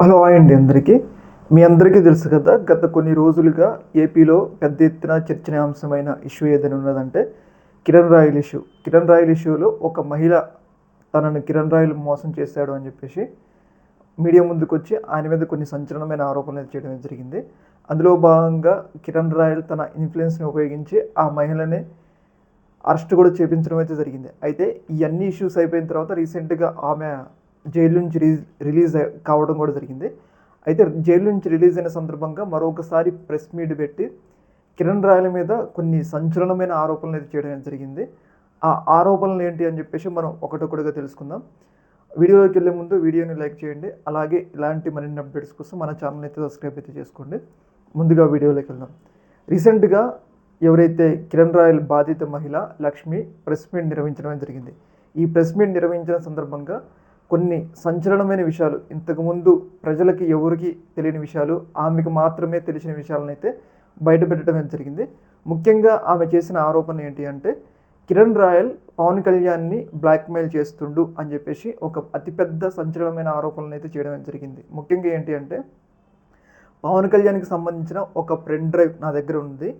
Hello అండి అందరికీ. మీ అందరికీ తెలుసు కదా గత కొన్ని రోజులుగా ఏపీలో పెద్ద ఎత్తున చర్చనీయాంశమైన ఇష్యూ ఏదైనా ఉన్నదంటే కిరణ్ రాయల్ ఇష్యూ. కిరణ్ రాయల్ ఇష్యూలో ఒక మహిళ తనను కిరణ్ రాయల్ మోసం చేశాడు అని చెప్పేసి మీడియా ముందుకు వచ్చి ఆయన మీద కొన్ని సంచలనమైన ఆరోపణలు చేయడం జరిగింది. అందులో భాగంగా కిరణ్ రాయల్ తన ఇన్ఫ్లుయెన్స్ని ఉపయోగించి ఆ మహిళని అరెస్ట్ కూడా చేపించడం అయితే జరిగింది. అయితే ఈ అన్ని ఇష్యూస్ అయిపోయిన తర్వాత రీసెంట్గా ఆమె జైలు నుంచి రిలీజ్ రిలీజ్ కావడం కూడా జరిగింది. అయితే జైలు నుంచి రిలీజ్ అయిన సందర్భంగా మరొకసారి ప్రెస్ మీట్ పెట్టి కిరణ్ రాయల మీద కొన్ని సంచలనమైన ఆరోపణలు అయితే చేయడం జరిగింది. ఆ ఆరోపణలు ఏంటి అని చెప్పేసి మనం ఒకటొకటిగా తెలుసుకుందాం. వీడియోలోకి వెళ్ళే ముందు వీడియోని లైక్ చేయండి. అలాగే ఇలాంటి మరిన్ని అప్డేట్స్ కోసం మన ఛానల్ అయితే సబ్స్క్రైబ్ అయితే చేసుకోండి. ముందుగా వీడియోలోకి వెళ్దాం. రీసెంట్గా ఎవరైతే కిరణ్ రాయల్ బాధిత మహిళ లక్ష్మి ప్రెస్ మీట్ నిర్వహించడం జరిగింది. ఈ ప్రెస్ మీట్ నిర్వహించిన సందర్భంగా కొన్ని సంచలనమైన విషయాలు ఇంతకుముందు ప్రజలకి ఎవరికి తెలియని విషయాలు ఆమెకు మాత్రమే తెలిసిన విషయాలను అయితే బయటపెట్టడం జరిగింది. ముఖ్యంగా ఆమె చేసిన ఆరోపణ ఏంటి అంటే కిరణ్ రాయల్ పవన్ కళ్యాణ్ని బ్లాక్మెయిల్ చేస్తుండు అని చెప్పేసి ఒక అతిపెద్ద సంచలనమైన ఆరోపణలు అయితే చేయడం జరిగింది. ముఖ్యంగా ఏంటి అంటే పవన్ కళ్యాణ్కి సంబంధించిన ఒక పెన్ డ్రైవ్ నా దగ్గర ఉంది.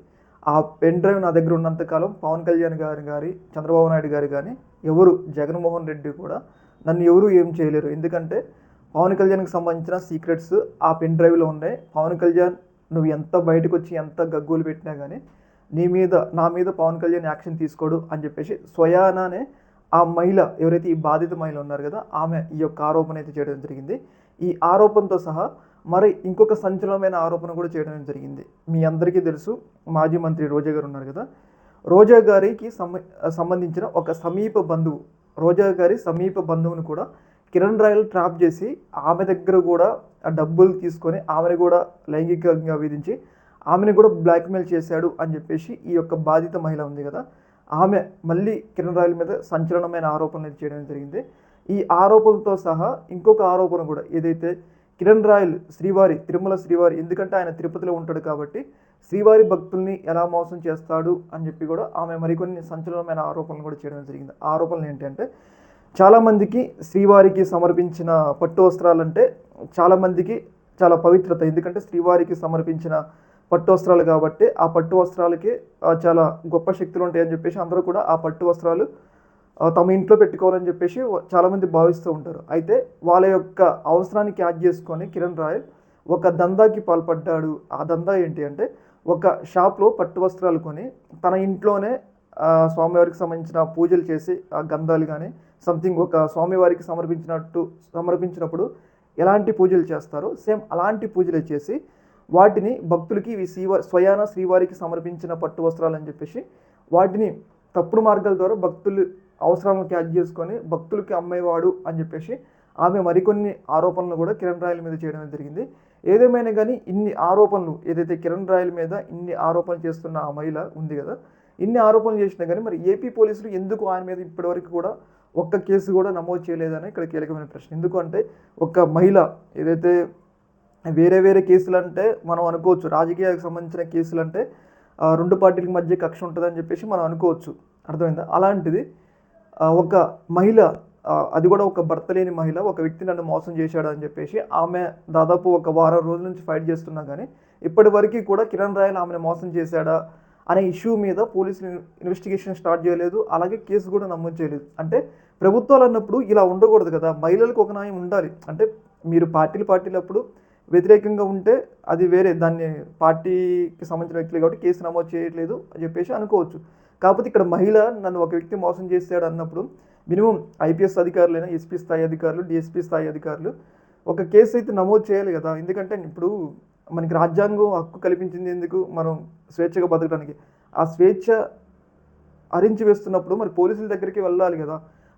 ఆ పెన్ డ్రైవ్ నా దగ్గర ఉన్నంతకాలం పవన్ కళ్యాణ్ గారి గారి చంద్రబాబు నాయుడు గారు కానీ ఎవరు? జగన్మోహన్ రెడ్డి కూడా నన్ను ఎవరు ఏం చేయలేరు. ఎందుకంటే పవన్ కళ్యాణ్కి సంబంధించిన సీక్రెట్స్ ఆ పెన్ డ్రైవ్లో ఉన్నాయి. పవన్ కళ్యాణ్ నువ్వు ఎంత బయటకు వచ్చి ఎంత గగ్గోలు పెట్టినా కానీ నీ మీద నా మీద పవన్ కళ్యాణ్ యాక్షన్ తీసుకోడు అని చెప్పేసి స్వయానానే ఆ మహిళ ఎవరైతే ఈ బాధిత మహిళ ఉన్నారు కదా ఆమె ఈ యొక్క ఆరోపణ అయితే చేయడం జరిగింది. ఈ ఆరోపణతో సహా మరి ఇంకొక సంచలనమైన ఆరోపణ కూడా చేయడం జరిగింది. మీ అందరికీ తెలుసు మాజీ మంత్రి రోజా గారు ఉన్నారు కదా. రోజా గారికి సంబంధించిన ఒక సమీప బంధువు రోజా గారి సమీప బంధువుని కూడా కిరణ్ రాయల్ ట్రాప్ చేసి ఆమె దగ్గర కూడా ఆ డబ్బులు తీసుకొని ఆమెను కూడా లైంగికంగా విధించి ఆమెను కూడా బ్లాక్మెయిల్ చేశాడు అని చెప్పేసి ఈ యొక్క బాధిత మహిళ ఉంది కదా. ఆమె మళ్ళీ కిరణ్ రాయల్ మీద సంచలనమైన ఆరోపణలు చేయడం జరిగింది. ఈ ఆరోపణతో సహా ఇంకొక ఆరోపణ కూడా ఏదైతే కిరణ్ రాయల్ శ్రీవారి తిరుమల శ్రీవారి ఎందుకంటే ఆయన తిరుపతిలో ఉంటాడు కాబట్టి శ్రీవారి భక్తుల్ని ఎలా మోసం చేస్తాడు అని చెప్పి కూడా ఆమె మరికొన్ని సంచలనమైన ఆరోపణలు కూడా చేయడం జరిగింది. ఆ ఆరోపణలు ఏంటంటే చాలామందికి శ్రీవారికి సమర్పించిన పట్టు వస్త్రాలంటే చాలామందికి చాలా పవిత్రత. ఎందుకంటే శ్రీవారికి సమర్పించిన పట్టు వస్త్రాలు కాబట్టి ఆ పట్టు వస్త్రాలకి చాలా గొప్ప శక్తులు ఉంటాయని చెప్పేసి అందరూ కూడా ఆ పట్టు వస్త్రాలు తమ ఇంట్లో పెట్టుకోవాలని చెప్పేసి చాలామంది భావిస్తూ ఉంటారు. అయితే వాళ్ళ యొక్క అవసరాన్ని క్యాచ్ చేసుకొని కిరణ్ రాయల్ ఒక దందాకి పాల్పడ్డాడు. ఆ దందా ఏంటి అంటే ఒక షాప్లో పట్టు వస్త్రాలు కొని తన ఇంట్లోనే స్వామివారికి సంబంధించిన పూజలు చేసి ఆ గంధాలు కానీ సంథింగ్ ఒక స్వామివారికి సమర్పించినట్టు సమర్పించినప్పుడు ఎలాంటి పూజలు చేస్తారో సేమ్ అలాంటి పూజలు చేసి వాటిని భక్తులకి ఇవి శ్రీవా స్వయాన శ్రీవారికి సమర్పించిన పట్టు వస్త్రాలు అని చెప్పేసి వాటిని తప్పుడు మార్గాల ద్వారా భక్తులు అవసరాలను క్యాచ్ చేసుకొని భక్తులకి అమ్మేవాడు అని చెప్పేసి ఆమె మరికొన్ని ఆరోపణలు కూడా కిరణ్ రాయల మీద చేయడం జరిగింది. ఏదేమైనా కానీ ఇన్ని ఆరోపణలు ఏదైతే కిరణ్ రాయల్ మీద ఇన్ని ఆరోపణలు చేస్తున్న ఆ మహిళ ఉంది కదా ఇన్ని ఆరోపణలు చేసినా కానీ మరి ఏపీ పోలీసులు ఎందుకు ఆయన మీద ఇప్పటివరకు కూడా ఒక్క కేసు కూడా నమోదు చేయలేదని ఇక్కడ కీలకమైన ప్రశ్న. ఎందుకంటే ఒక మహిళ ఏదైతే వేరే వేరే కేసులు అంటే మనం అనుకోవచ్చు రాజకీయాలకు సంబంధించిన కేసులు అంటే రెండు పార్టీల మధ్య కక్ష ఉంటుందని చెప్పేసి మనం అనుకోవచ్చు. అర్థమైందా? అలాంటిది ఒక మహిళ అది కూడా ఒక భర్త లేని మహిళ ఒక వ్యక్తి నన్ను మోసం చేశాడు అని చెప్పేసి ఆమె దాదాపు ఒక వారం రోజుల నుంచి ఫైట్ చేస్తున్నా కానీ ఇప్పటి వరకు కూడా కిరణ్ రాయల్ ఆమెను మోసం చేశాడా అనే ఇష్యూ మీద పోలీసులు ఇన్వెస్టిగేషన్ స్టార్ట్ చేయలేదు అలాగే కేసు కూడా నమోదు చేయలేదు. అంటే ప్రభుత్వాలు అన్నప్పుడు ఇలా ఉండకూడదు కదా మహిళలకు ఒక న్యాయం ఉండాలి. అంటే మీరు పార్టీలు పార్టీలప్పుడు వ్యతిరేకంగా ఉంటే అది వేరే దాన్ని పార్టీకి సంబంధించిన వ్యక్తులు కాబట్టి కేసు నమోదు చేయట్లేదు అని చెప్పేసి అనుకోవచ్చు. కాకపోతే ఇక్కడ మహిళ నన్ను ఒక వ్యక్తి మోసం చేశాడు అన్నప్పుడు మినిమం ఐపీఎస్ అధికారులైనా ఎస్పీ స్థాయి అధికారులు డిఎస్పీ స్థాయి అధికారులు ఒక కేసు అయితే నమోదు చేయాలి కదా. ఎందుకంటే ఇప్పుడు మనకి రాజ్యాంగం హక్కు కల్పించింది ఎందుకు? మనం స్వేచ్ఛగా బతకడానికి. ఆ స్వేచ్ఛ అరించి వేస్తున్నప్పుడు మరి పోలీసుల దగ్గరికి వెళ్ళాలి కదా.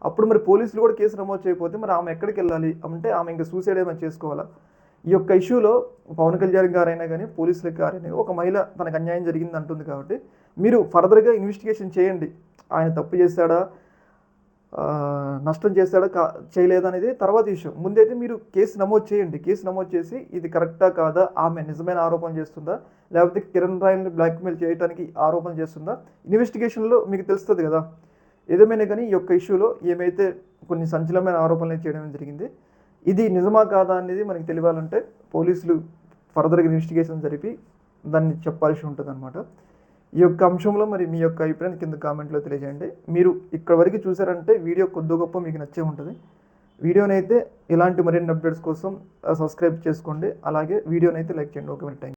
అప్పుడు మరి పోలీసులు కూడా కేసు నమోదు చేయకపోతే మరి ఆమె ఎక్కడికి వెళ్ళాలి? అంటే ఆమె ఇంకా సూసైడ్ ఏమైనా చేసుకోవాలా? ఈ యొక్క ఇష్యూలో పవన్ కళ్యాణ్ గారైనా కానీ పోలీసులకు గారైనా ఒక మహిళ తనకు అన్యాయం జరిగింది అంటుంది కాబట్టి మీరు ఫర్దర్గా ఇన్వెస్టిగేషన్ చేయండి. ఆయన తప్పు చేశాడా? నష్టం చేశాడా కా చేయలేదనేది తర్వాత విషయం ముందైతే మీరు కేసు నమోదు చేయండి. కేసు నమోదు చేసి ఇది కరెక్టా కాదా? ఆమె నిజమైన ఆరోపణ చేస్తుందా? లేకపోతే కిరణ్ రాయల్ని బ్లాక్మెయిల్ చేయడానికి ఆరోపణ చేస్తుందా? ఇన్వెస్టిగేషన్లో మీకు తెలుస్తుంది కదా. ఏదేమైనా కానీ ఈ యొక్క ఇష్యూలో ఏమైతే కొన్ని సంచలనమైన ఆరోపణలు చేయడం జరిగింది ఇది నిజమా కాదా అనేది మనకి తెలియాలంటే పోలీసులు ఫర్దర్గా ఇన్వెస్టిగేషన్ జరిపి దాన్ని చెప్పాల్సి ఉంటుంది అనమాట ఈ యొక్క అంశంలో మరి మీ యొక్క అభిప్రాయం కింద కామెంట్లో తెలియజేయండి. మీరు ఇక్కడ వరకు చూసారంటే వీడియో కొద్ది గొప్ప మీకు నచ్చే ఉంటుంది. వీడియోనైతే ఇలాంటి మరిన్ని అప్డేట్స్ కోసం సబ్స్క్రైబ్ చేసుకోండి. అలాగే వీడియోనైతే లైక్ చేయండి. ఓకే మరి. థ్యాంక్